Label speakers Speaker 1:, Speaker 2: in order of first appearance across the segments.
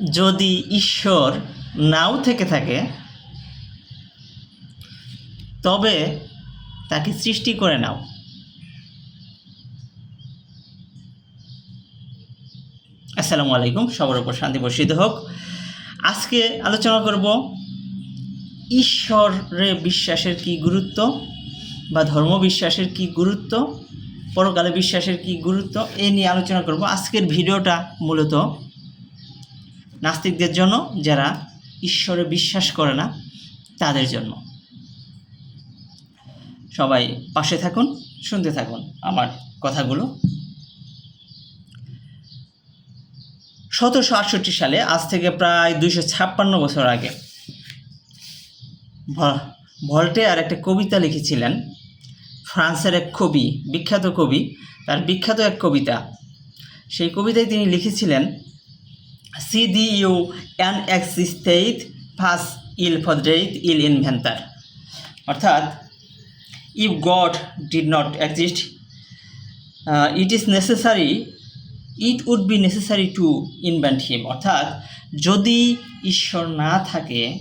Speaker 1: যদি ঈশ্বর নাও থেকে থাকে, তবে তাকে সৃষ্টি করে নাও। আসসালামু আলাইকুম, সবার উপর শান্তি বর্ষিত হোক। আজকে আলোচনা করব, ঈশ্বরে বিশ্বাসের কি গুরুত্ব বা ধর্ম বিশ্বাসের কি গুরুত্ব, পরকালে বিশ্বাসের কি গুরুত্ব, এ নিয়ে আলোচনা করব। আজকের ভিডিওটা মূলত নাস্তিকদের জন্য যারা ঈশ্বরে বিশ্বাস করে না, তাদের জন্য। সবাই পাশে থাকুন, শুনতে থাকুন আমার কথাগুলো। সতেরোশো আটষট্টি সালে, আজ থেকে প্রায় দুইশো ছাপ্পান্ন বছর আগে ভল্টে আর একটা কবিতা লিখেছিলেন। ফ্রান্সের এক কবি, বিখ্যাত কবি, তার বিখ্যাত এক কবিতা। সেই কবিতায় তিনি লিখেছিলেন সি দি ইউ অ্যান এক্সিস্টেইথ ফাস ইল ফদ্রেইথ ইল ইনভেন্টার। অর্থাৎ, if God did not exist it is necessary, it would be necessary to invent him. অর্থাৎ, যদি ঈশ্বর না থাকে,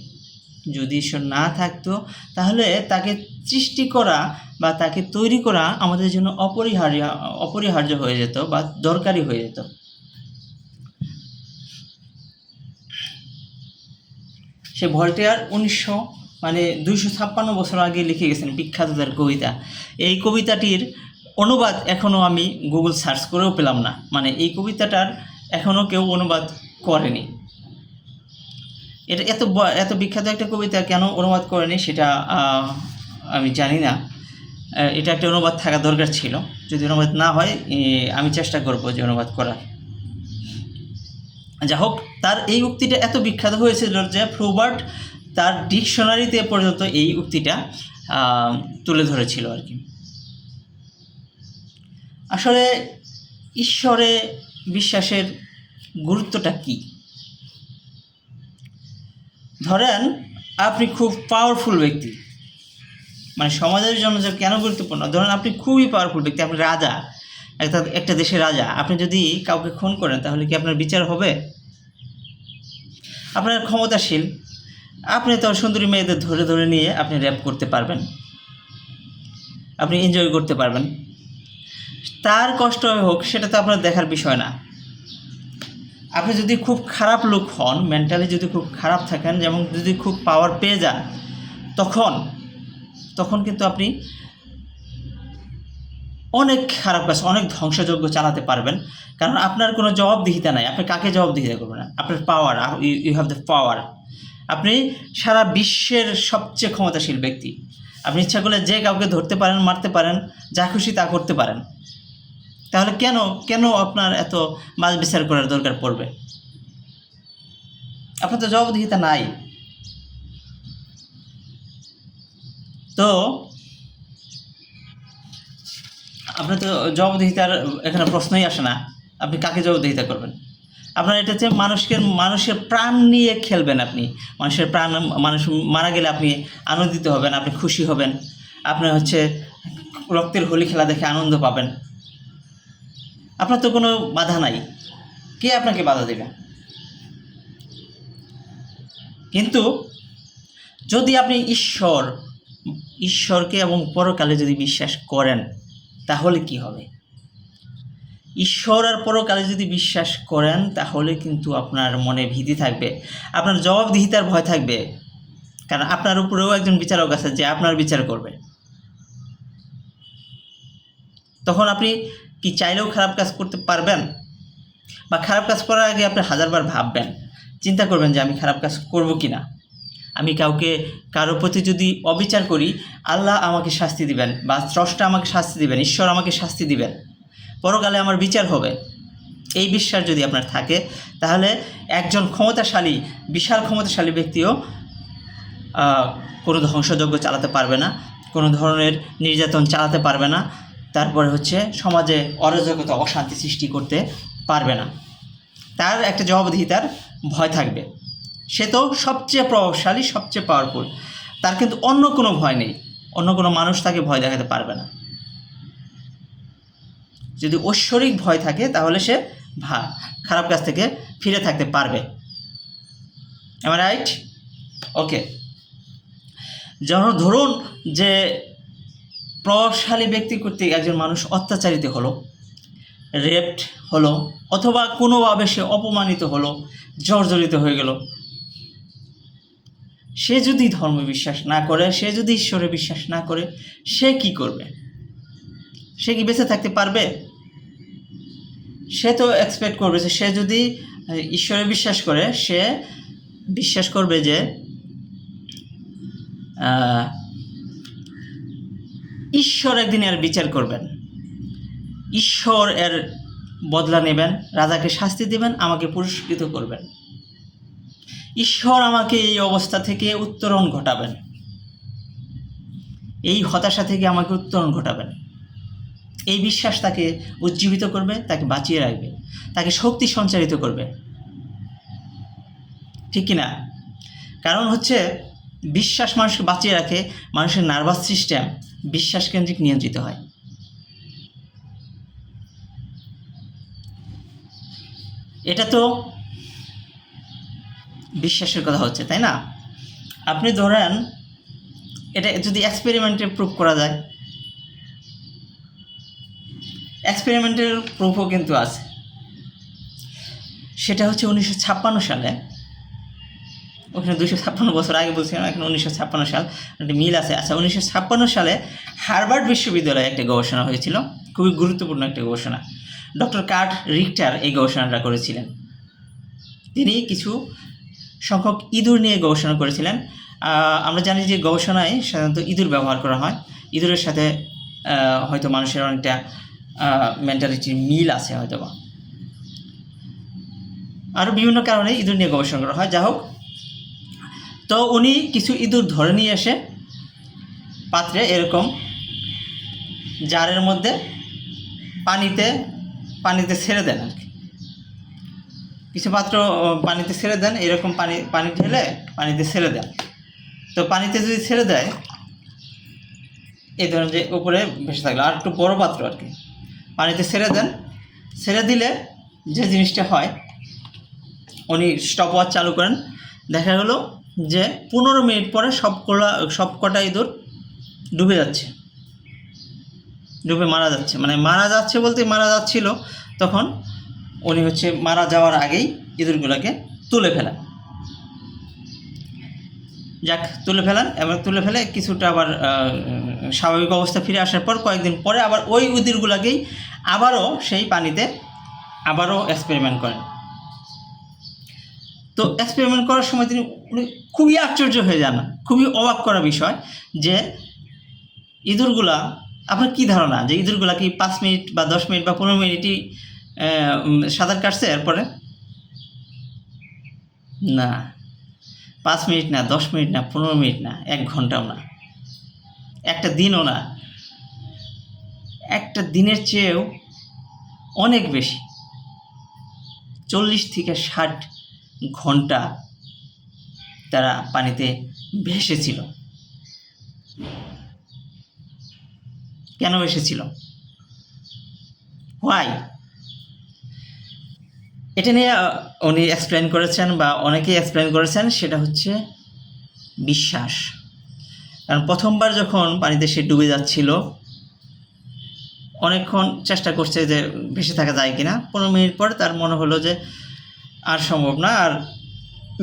Speaker 1: যদি ঈশ্বর না থাকতো, তাহলে তাকে সৃষ্টি করা বা তাকে তৈরি করা আমাদের জন্য অপরিহার্য অপরিহার্য হয়ে যেত বা দরকারি হয়ে যেত। সে ভল্টেয়ার উনিশশো মানে দুইশো ছাপ্পান্ন বছর আগে লিখে গেছেন বিখ্যাত তার কবিতা। এই কবিতাটির অনুবাদ এখনও আমি গুগল সার্চ করেও পেলাম না। মানে এই কবিতাটার এখনও কেউ অনুবাদ করেনি। এটা এত এত বিখ্যাত একটা কবিতা কেন অনুবাদ করেনি সেটা আমি জানি না। এটা একটা অনুবাদ থাকা দরকার ছিল। যদি অনুবাদ না হয় আমি চেষ্টা করব যে অনুবাদ করার। যা হোক তার এই উক্তিটা এত বিখ্যাত হয়েছিল যে ফ্লুবার্ট তার ডিকশনারিতে পর্যন্ত এই উক্তিটা তুলে ধরেছিল আর কি। আসলে ঈশ্বরে বিশ্বাসের গুরুত্বটা কী? ধরেন, আপনি খুব পাওয়ারফুল ব্যক্তি। মানে সমাজের জন্য যে কেন গুরুত্বপূর্ণ? ধরেন, আপনি খুবই পাওয়ারফুল ব্যক্তি, আপনি রাজা, একটা একটা দেশের রাজা। আপনি যদি কাউকে খুন করেন, তাহলে কি আপনার বিচার হবে? আপনার ক্ষমতাশীল, আপনি তো সুন্দরী মেয়েদের ধরে ধরে নিয়ে আপনি র্যাপ করতে পারবেন। আপনি এনজয় করতে পারবেন। তার কষ্ট হোক, সেটা তো আপনার দেখার বিষয় না। আপনি যদি খুব খারাপ লোক হন মেন্টালি যদি খুব খারাপ থাকেন, যেমন যদি খুব পাওয়ার পেয়ে যান, তখন তখন কিন্তু আপনি অনেক খারাপ কাজ, অনেক ধ্বংসযজ্ঞ চালাতে পারবেন। কারণ আপনার কোনো জবাবদিহিতা নাই। আপনি কাকে জবাবদিহিতা করবেন? আপনার power you have the power আপনি সারা বিশ্বের সবচেয়ে ক্ষমতাশীল ব্যক্তি। আপনি ইচ্ছা করলে যে কাউকে ধরতে পারেন, মারতে পারেন, যা খুশি তা করতে পারেন। তাহলে কেন কেন আপনার এত মাছ বিচার করার দরকার পড়বে? আপনার তো জবাবদিহিতা নাই। তো আপনার তো জবাবদিহিতার এখানে প্রশ্নই আসে না। আপনি কাকে জবাবদিহিতা করবেন? আপনার এটা হচ্ছে মানুষকে মানুষের প্রাণ নিয়ে খেলবেন আপনি। মানুষের প্রাণ, মানুষ মারা গেলে আপনি আনন্দিত হবেন, আপনি খুশি হবেন। আপনার হচ্ছে রক্তের হোলি খেলা দেখে আনন্দ পাবেন। আপনার তো কোনো বাধা নাই। কে আপনাকে বাধা দেবে? কিন্তু যদি আপনি ঈশ্বর ঈশ্বরকে এবং পরকালে যদি বিশ্বাস করেন তাহলে কি হবে? ঈশ্বর আর পরকালে যদি বিশ্বাস করেন, তাহলে কিন্তু আপনার মনে ভীতি থাকবে। আপনার জবাবদিহিতার ভয় থাকবে। কারণ আপনার উপরেও একজন বিচারক আছে যে আপনার বিচার করবে। তখন আপনি কি চাইলেও খারাপ কাজ করতে পারবেন? বা খারাপ কাজ করার আগে আপনি হাজারবার ভাববেন, চিন্তা করবেন যে আমি খারাপ কাজ করব কি না আমি কাউকে, কারও প্রতি যদি অবিচার করি, আল্লাহ আমাকে শাস্তি দিবেন বা স্রষ্টা আমাকে শাস্তি দিবেন, ঈশ্বর আমাকে শাস্তি দিবেন। পরকালে আমার বিচার হবে। এই বিশ্বাস যদি আপনার থাকে, তাহলে একজন ক্ষমতাশালী, বিশাল ক্ষমতাশালী ব্যক্তিও কোনো ধ্বংসযজ্ঞ চালাতে পারবে না, কোনো ধরনের নির্যাতন চালাতে পারবে না, তারপরে হচ্ছে সমাজে অরাজকতা, অশান্তি সৃষ্টি করতে পারবে না। তার একটা জবাবদিহিতার ভয় থাকবে। সে তো সবচেয়ে প্রভাবশালী, সবচেয়ে পাওয়ারফুল তার কিন্তু অন্য কোনো ভয় নেই। অন্য কোনো মানুষ তাকে ভয় দেখাতে পারবে না। যদি ঐশ্বরিক ভয় থাকে, তাহলে সে ভা খারাপ কাজ থেকে ফিরে থাকতে পারবে। আমার রাইট ওকে যখন ধরুন যে প্রভাবশালী ব্যক্তি কর্তৃক একজন মানুষ অত্যাচারিত হলো রেপড হলো, অথবা কোনোভাবে সে অপমানিত হলো, জর্জরিত হয়ে গেল সে যদি ধর্ম বিশ্বাস না করে, সে যদি ঈশ্বরে বিশ্বাস না করে, সে কি করবে? সে কি বেঁচে থাকতে পারবে? সে তো এক্সপেক্ট করবে যে সে যদি ঈশ্বরে বিশ্বাস করে, সে বিশ্বাস করবে যে ঈশ্বর একদিন এর বিচার করবেন। ঈশ্বর এর বদলা নেবেন, রাজাকে শাস্তি দেবেন, আমাকে পুরস্কৃত করবেন। ঈশ্বর আমাকে এই অবস্থা থেকে উত্তরণ ঘটাবেন। এই হতাশা থেকে আমাকে উত্তরণ ঘটাবেন। এই বিশ্বাস তাকে উজ্জীবিত করবে, তাকে বাঁচিয়ে রাখবে, তাকে শক্তি সঞ্চারিত করবে। ঠিক কিনা কারণ হচ্ছে, বিশ্বাস মানুষকে বাঁচিয়ে রাখে মানুষের নার্ভাস সিস্টেম, বিশ্বাস কেন্দ্রিক নিয়ন্ত্রিত হয়। এটা তো বিশ্বাসের কথা হচ্ছে, তাই না? আপনি ধরেন, এটা যদি এক্সপেরিমেন্টে প্রুভ করা যায় এক্সপেরিমেন্টের প্রুফও কিন্তু আছে। সেটা হচ্ছে উনিশশো ছাপ্পান্ন সালে, ওখানে দুশো ছাপ্পান্ন বছর আগে বলছিলাম, এখন উনিশশো ছাপ্পান্ন সাল, একটা মিল আছে। আচ্ছা উনিশশো ছাপ্পান্ন সালে হার্ভার্ড বিশ্ববিদ্যালয়ে একটা গবেষণা হয়েছিল, খুবই গুরুত্বপূর্ণ একটা গবেষণা। ডক্টর কার্ট রিক্টার এই গবেষণাটা করেছিলেন। তিনি কিছু সংখ্যক ইঁদুর নিয়ে গবেষণা করেছিলেন। আমরা জানি যে গবেষণায় সাধারণত ইঁদুর ব্যবহার করা হয়। ইঁদুরের সাথে হয়তো মানুষের অনেকটা মেন্টালিটির মিল আছে হয়তো বা আরও বিভিন্ন কারণে ইঁদুর নিয়ে গবেষণা করা হয়। যা হোক তো উনি কিছু ইঁদুর ধরে নিয়ে এসে পাত্রে এরকম জারের মধ্যে পানিতে পানিতে ছেড়ে দেন আর কি। কিছু পাত্র পানিতে ছেড়ে দেন, এরকম পানি পানি ঢেলে পানিতে ছেড়ে দেন। তো পানিতে যদি ছেড়ে দেয়, এই ধরুন যে উপরে ভেসে থাকল, আর একটু বড় পাত্র আর কি। পানিতে ছেড়ে দেন, ছেড়ে দিলে যে জিনিসটা হয়, উনি স্টপ ওয়াচ চালু করেন। দেখা গেলো যে পনেরো মিনিট পরে সব কলা সব কটা ইঁদুর ডুবে যাচ্ছে। ডুবে মারা যাচ্ছে। মানে মারা যাচ্ছে বলতে মারা যাচ্ছিল, তখন উনি হচ্ছে মারা যাওয়ার আগেই ইঁদুরগুলোকে তুলে ফেলেন। যাক, তুলে ফেলেন এবং তুলে ফেলে কিছুটা আবার স্বাভাবিক অবস্থা ফিরে আসার পর কয়েকদিন পরে আবার ওই ইঁদুরগুলোকেই আবারও সেই পানিতে আবারও এক্সপেরিমেন্ট করেন। তো এক্সপেরিমেন্ট করার সময় তিনি খুবই আশ্চর্য হয়ে যান, খুবই অবাক করা বিষয় যে ইঁদুরগুলা, আপনার কী ধারণা যে ইঁদুরগুলা কি পাঁচ মিনিট বা দশ মিনিট বা পনেরো মিনিটই সাঁতার কাটছে এরপরে? না। পাঁচ মিনিট না, দশ মিনিট না, পনেরো মিনিট না, এক ঘন্টাও না। একটা দিনও না। একটা দিনের চেয়েও অনেক বেশি। চল্লিশ থেকে ষাট ঘণ্টা তারা পানিতে ভেসেছিল। কেন এসেছিল? হোয়াই এটা নিয়ে উনি এক্সপ্লেন করেছেন বা অনেকেই এক্সপ্লেন করেছেন, সেটা হচ্ছে বিশ্বাস। কারণ প্রথমবার যখন পানিতে সে ডুবে যাচ্ছিল, অনেকক্ষণ চেষ্টা করছে যে ভেসে থাকা যায় কিনা। পনেরো মিনিট পর তার মনে হলো যে আর সম্ভব না, আর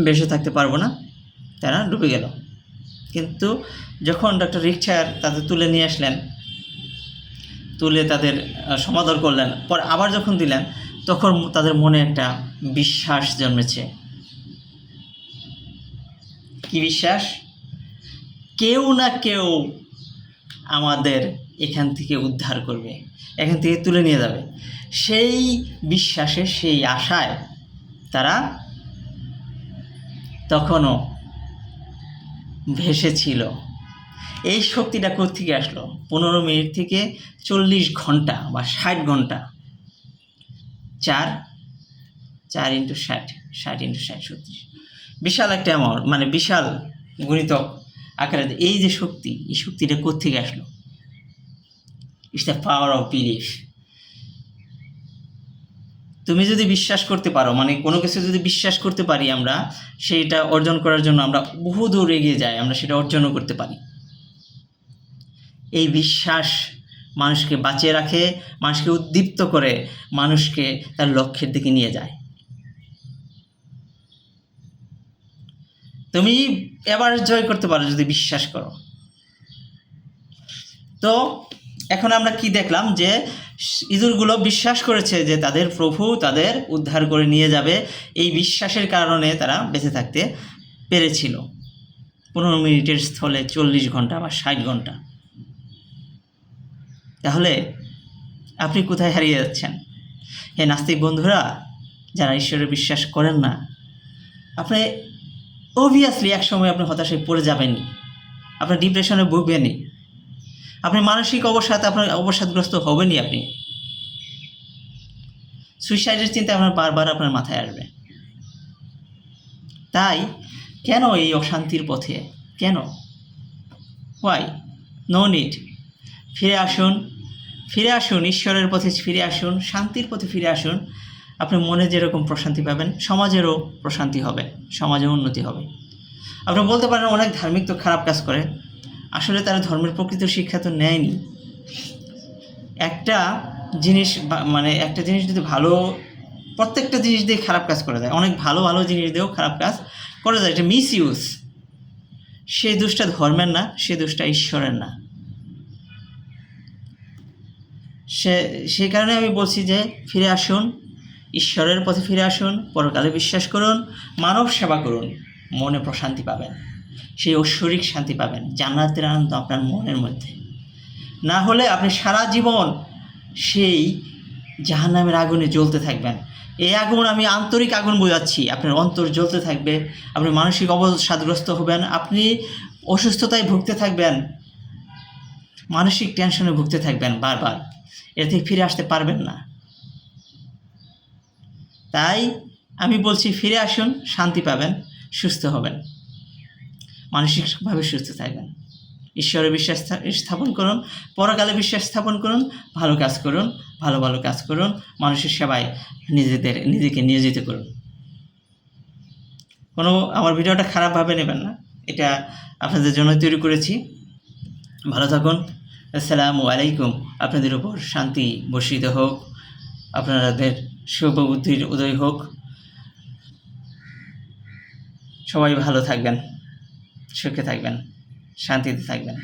Speaker 1: বেঁচে থাকতে পারব না। তারা ডুবে গেল। কিন্তু যখন ডক্টর রিক্সার তাদের তুলে নিয়ে আসলেন, তুলে তাদের সমাদর করলেন, পর আবার যখন দিলেন তখন তাদের মনে একটা বিশ্বাস জন্মেছে। কি বিশ্বাস? কেউ না কেউ আমাদের এখান থেকে উদ্ধার করবে, এখান থেকে তুলে নিয়ে যাবে। সেই বিশ্বাসে, সেই আশায় তারা তখনও ভেসেছিল এই শক্তিটা কোথেকে আসলো? পনেরো মিনিট থেকে চল্লিশ ঘণ্টা বা ষাট ঘণ্টা। চার চার ইন্টু ষাট ষাট ইন্টু ষাট সত্তর বিশাল একটা অ্যামাউন্ট মানে বিশাল গণিতক আকারে এই যে শক্তি, এই শক্তিটা কোথেকে আসলো? It's the power of belief তুমি যদি বিশ্বাস করতে পারো মানে কোনো কিছু যদি বিশ্বাস করতে পারি আমরা সেইটা অর্জন করার জন্য আমরা বহু দূর এগিয়ে যাই, আমরা সেটা অর্জনও করতে পারি। এই বিশ্বাস মানুষকে বাঁচিয়ে রাখে, মানুষকে উদ্দীপ্ত করে মানুষকে তার লক্ষ্যের দিকে নিয়ে যায়। তুমি এবার জয় করতে পারো যদি বিশ্বাস করো। তো এখন আমরা কি দেখলাম যে ইঁদুরগুলো বিশ্বাস করেছে যে তাদের প্রভু তাদের উদ্ধার করে নিয়ে যাবে। এই বিশ্বাসের কারণে তারা বেঁচে থাকতে পেরেছিল। পনেরো মিনিটের স্থলে চল্লিশ ঘণ্টা বা ষাট ঘণ্টা। তাহলে আপনি কোথায় হারিয়ে যাচ্ছেন? হে নাস্তিক বন্ধুরা, যারা ঈশ্বরে বিশ্বাস করেন না, আপনি অবভিয়াসলি এক সময় আপনি হতাশায় পড়ে যাবেনই। আপনার ডিপ্রেশনে ভুগবেনই। আপনি মানসিক অবসাদ, আপনার অবসাদগ্রস্ত হবেনই আপনি। সুইসাইডের চিন্তা আপনার বারবার আপনার মাথায় আসবে। তাই কেন এই অশান্তির পথে? কেন? ওয়াই নো নিড ফিরে আসুন। ফিরে আসুন, ঈশ্বরের পথে ফিরে আসুন, শান্তির পথে ফিরে আসুন। আপনি মনে যেরকম প্রশান্তি পাবেন, সমাজেরও প্রশান্তি হবে, সমাজেও উন্নতি হবে। আপনি বলতে পারেন অনেক ধার্মিক তো খারাপ কাজ করে। আসলে তারা ধর্মের প্রকৃত শিক্ষা তো নেয়নি। একটা জিনিস মানে একটা জিনিস যদি ভালো, প্রত্যেকটা জিনিস দিয়ে খারাপ কাজ করা যায়। অনেক ভালো ভালো জিনিস দিয়েও খারাপ কাজ করা যায়। এটা মিস ইউজ সেই দোষটা ধর্মের না, সে দোষটা ঈশ্বরের না। সে সেই কারণে আমি বলছি যে ফিরে আসুন, ঈশ্বরের পথে ফিরে আসুন, পরকালে বিশ্বাস করুন, মানব সেবা করুন, মনে প্রশান্তি পাবেন, সেই ঐশ্বরিক শান্তি পাবেন, জান্নাতের আনন্দ আপনার মনের মধ্যে। না হলে আপনি সারা জীবন সেই জাহান্নামের আগুনে জ্বলতে থাকবেন। এই আগুন, আমি আন্তরিক আগুন বোঝাচ্ছি, আপনার অন্তর জ্বলতে থাকবে, আপনি মানসিক অবসাদগ্রস্ত হবেন, আপনি অসুস্থতায় ভুগতে থাকবেন, মানসিক টেনশনে ভুগতে থাকবেন বারবার। এর থেকে ফিরে আসতে পারবেন না। তাই আমি বলছি, ফিরে আসুন, শান্তি পাবেন, সুস্থ হবেন। মানসিকভাবে সুস্থ থাকবেন। ঈশ্বরে বিশ্বাস স্থাপন করুন, পরকালে বিশ্বাস স্থাপন করুন, ভালো কাজ করুন, ভালো ভালো কাজ করুন, মানুষের সেবায় নিজেদের, নিজেকে নিয়োজিত করুন। কোনো, আমার ভিডিওটা খারাপভাবে নেবেন না। এটা আপনাদের জন্য তৈরি করেছি। ভালো থাকুন। আসসালামু আলাইকুম। আপনাদের উপর শান্তি বর্ষিত হোক আপনাদের শুভ বুদ্ধির উদয় হোক। সবাই ভালো থাকবেন, সুখে থাকবেন, শান্তিতে থাকবেন।